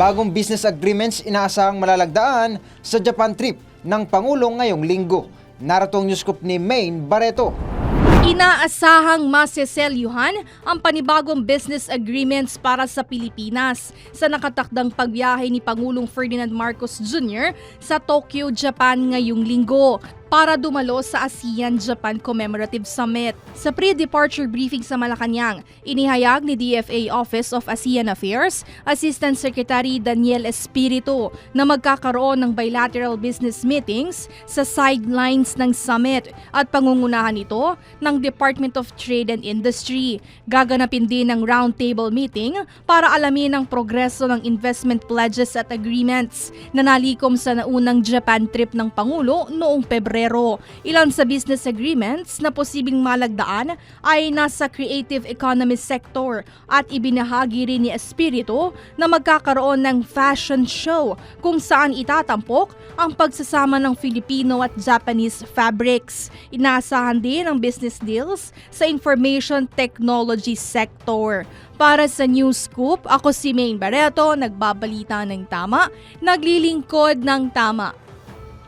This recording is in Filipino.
Bagong business agreements inaasahang malalagdaan sa Japan trip ng Pangulo ngayong linggo. Narito ang news scoop ni Maine Barreto. Inaasahang maseselyuhan ang panibagong business agreements para sa Pilipinas sa nakatakdang pagbiyahe ni Pangulong Ferdinand Marcos Jr. sa Tokyo, Japan ngayong linggo para dumalo sa ASEAN-Japan Commemorative Summit. Sa pre-departure briefing sa Malacanang, inihayag ni DFA Office of ASEAN Affairs Assistant Secretary Daniel Espiritu na magkakaroon ng bilateral business meetings sa sidelines ng summit at pangungunahan ito ng Department of Trade and Industry. Gaganapin din ng roundtable meeting para alamin ang progreso ng investment pledges at agreements na nalikom sa naunang Japan trip ng Pangulo noong Pebrero. Ilan sa business agreements na posibleng malagdaan ay nasa creative economy sector at ibinahagi rin ni Espiritu na magkakaroon ng fashion show kung saan itatampok ang pagsasama ng Filipino at Japanese fabrics. Inaasahan din ang business deals sa information technology sector. Para sa News Scoop, ako si Maine Barreto, nagbabalita ng tama, naglilingkod ng tama.